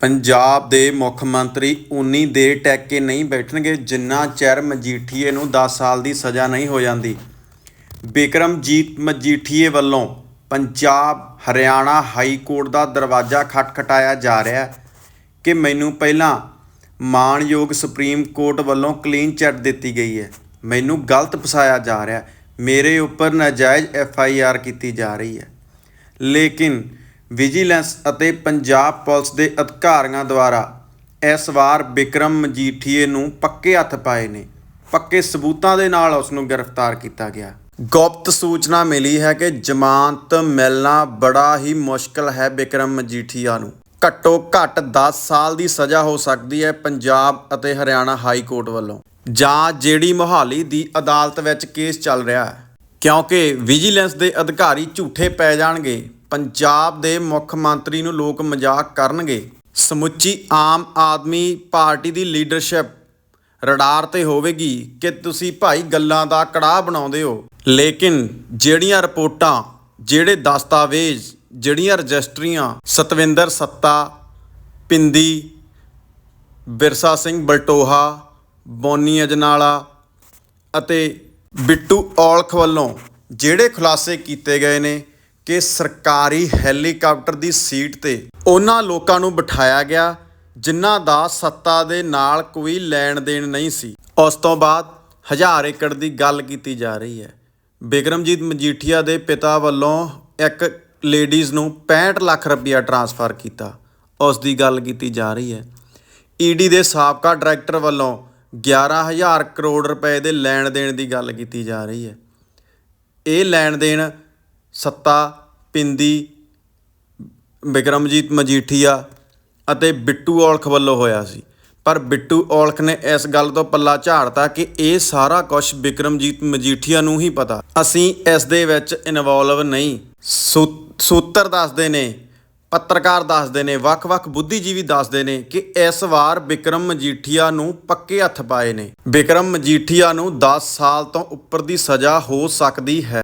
ਪੰਜਾਬ ਦੇ ਮੁੱਖ ਮੰਤਰੀ ਉਨੀ ਦੇਰ ਟੈਕ ਕੇ ਨਹੀਂ ਬੈਠਣਗੇ, ਜਿੰਨਾ ਚਿਰ ਮਜੀਠੀਏ ਨੂੰ 10 ਸਾਲ ਦੀ ਸਜ਼ਾ ਨਹੀਂ ਹੋ ਜਾਂਦੀ। ਬਿਕਰਮਜੀਤ ਮਜੀਠੀਏ ਵੱਲੋਂ ਪੰਜਾਬ ਹਰਿਆਣਾ ਹਾਈ ਕੋਰਟ ਦਾ ਦਰਵਾਜ਼ਾ ਖਟਖਟਾਇਆ ਜਾ ਰਿਹਾ ਹੈ ਕਿ ਮੈਨੂੰ ਪਹਿਲਾਂ ਮਾਣਯੋਗ ਸੁਪਰੀਮ ਕੋਰਟ ਵੱਲੋਂ ਕਲੀਨ ਚਿੱਟ ਦਿੱਤੀ ਗਈ ਹੈ। ਮੈਨੂੰ ਗਲਤ ਫਸਾਇਆ ਜਾ ਰਿਹਾ ਮੇਰੇ ਉੱਪਰ ਨਾਜਾਇਜ਼ ਐਫ ਆਈ ਆਰ ਕੀਤੀ ਜਾ ਰਹੀ ਹੈ। ਲੇਕਿਨ ਵਿਜੀਲੈਂਸ ਅਤੇ ਪੰਜਾਬ ਪੁਲਿਸ ਦੇ ਅਧਿਕਾਰੀਆਂ ਦੁਆਰਾ ਇਸ ਵਾਰ ਵਿਕਰਮ ਮਜੀਠੀਏ ਨੂੰ ਪੱਕੇ ਹੱਥ ਪਾਏ ਨੇ। ਪੱਕੇ ਸਬੂਤਾਂ ਦੇ ਨਾਲ ਉਸ ਨੂੰ ਗ੍ਰਿਫਤਾਰ ਕੀਤਾ ਗਿਆ। ਗੁਪਤ ਸੂਚਨਾ ਮਿਲੀ ਹੈ ਕਿ ਜ਼ਮਾਨਤ ਮਿਲਣਾ ਬੜਾ ਹੀ ਮੁਸ਼ਕਲ ਹੈ ਵਿਕਰਮ ਮਜੀਠੀਆ ਨੂੰ। ਘੱਟੋ ਘੱਟ 10 ਸਾਲ ਦੀ ਸਜ਼ਾ ਹੋ ਸਕਦੀ ਹੈ ਪੰਜਾਬ ਅਤੇ ਹਰਿਆਣਾ ਹਾਈ ਕੋਰਟ ਵੱਲੋਂ। ਜਾਂ ਜਿਹੜੀ ਮੋਹਾਲੀ ਦੀ ਅਦਾਲਤ ਵਿੱਚ ਕੇਸ ਚੱਲ ਰਿਹਾ ਹੈ। ਕਿਉਂਕਿ ਵਿਜੀਲੈਂਸ ਦੇ ਅਧਿਕਾਰੀ ਝੂਠੇ ਪੈ ਜਾਣਗੇ। ਪੰਜਾਬ ਦੇ ਮੁੱਖ ਮੰਤਰੀ ਨੂੰ ਲੋਕ ਮਜ਼ਾਕ ਕਰਨਗੇ। ਸਮੁੱਚੀ ਆਮ ਆਦਮੀ ਪਾਰਟੀ ਦੀ ਲੀਡਰਸ਼ਿਪ ਰਡਾਰ ਤੇ ਹੋਵੇਗੀ ਕਿ ਤੁਸੀਂ ਭਾਈ ਗੱਲਾਂ ਦਾ ਕੜਾਹ ਬਣਾਉਂਦੇ ਹੋ। ਲੇਕਿਨ ਜਿਹੜੀਆਂ ਰਿਪੋਰਟਾਂ, ਜਿਹੜੇ ਦਸਤਾਵੇਜ਼, ਜਿਹੜੀਆਂ ਰਜਿਸਟਰੀਆਂ, ਸਤਵਿੰਦਰ ਸੱਤਾ, ਪਿੰਦੀ, ਬਿਰਸਾ ਸਿੰਘ ਬਲਟੋਹਾ, ਬੋਨੀ ਅਜਨਾਲਾ ਅਤੇ ਬਿੱਟੂ ਔਲਖ ਵੱਲੋਂ ਜਿਹੜੇ ਖੁਲਾਸੇ ਕੀਤੇ ਗਏ ਨੇ ਕਿ ਸਰਕਾਰੀ ਹੈਲੀਕਾਪਟਰ ਦੀ ਸੀਟ ਤੇ ਉਹਨਾਂ ਲੋਕਾਂ ਨੂੰ ਬਿਠਾਇਆ ਗਿਆ, ਜਿਨ੍ਹਾਂ ਦਾ ਸੱਤਾ ਦੇ ਨਾਲ ਕੋਈ ਲੈਣ ਦੇਣ ਨਹੀਂ ਸੀ। ਉਸ ਤੋਂ ਬਾਅਦ ਹਜ਼ਾਰ ਏਕੜ ਦੀ ਗੱਲ ਕੀਤੀ ਜਾ ਰਹੀ ਹੈ। ਬਿਕਰਮਜੀਤ ਮਜੀਠੀਆ ਦੇ ਪਿਤਾ ਵੱਲੋਂ ਇੱਕ ਲੇਡੀਜ਼ ਨੂੰ 65 ਲੱਖ ਰੁਪਇਆ ਟਰਾਂਸਫਰ ਕੀਤਾ। ਉਸ ਦੀ ਗੱਲ ਕੀਤੀ ਜਾ ਰਹੀ ਹੈ। ਈਡੀ ਦੇ ਸਾਬਕਾ ਡਾਇਰੈਕਟਰ ਵੱਲੋਂ 11000 ਕਰੋੜ ਰੁਪਏ ਦੇ ਲੈਣ ਦੇਣ ਦੀ ਗੱਲ ਕੀਤੀ ਜਾ ਰਹੀ ਹੈ। ਇਹ ਲੈਣ ਦੇਣ ਸੱਤਾ, ਪਿੰਦੀ ਬਿਕਰਮਜੀਤ ਮਜੀਠੀਆ ਅਤੇ ਬਿੱਟੂ ਔਲਖ ਵੱਲੋਂ ਹੋਇਆ ਸੀ। ਪਰ ਬਿੱਟੂ ਔਲਖ ਨੇ ਇਸ ਗੱਲ ਤੋਂ ਪੱਲਾ ਝਾੜਤਾ ਕਿ ਇਹ ਸਾਰਾ ਕੁਝ ਬਿਕਰਮਜੀਤ ਮਜੀਠੀਆ ਨੂੰ ਹੀ ਪਤਾ। ਅਸੀਂ ਇਸ ਦੇ ਵਿੱਚ ਇਨਵੋਲਵ ਨਹੀਂ। ਸੂ- ਸੂਤਰ ਦੱਸਦੇ ਨੇ, ਪੱਤਰਕਾਰ ਦੱਸਦੇ ਨੇ, ਵੱਖ-ਵੱਖ ਬੁੱਧੀਜੀਵੀ ਦੱਸਦੇ ਨੇ ਕਿ ਇਸ ਵਾਰ ਬਿਕਰਮ ਮਜੀਠੀਆ ਨੂੰ ਪੱਕੇ ਹੱਥ ਪਾਏ ਨੇ। ਬਿਕਰਮ ਮਜੀਠੀਆ ਨੂੰ 10 ਸਾਲ ਤੋਂ ਉੱਪਰ ਦੀ ਸਜ਼ਾ ਹੋ ਸਕਦੀ ਹੈ।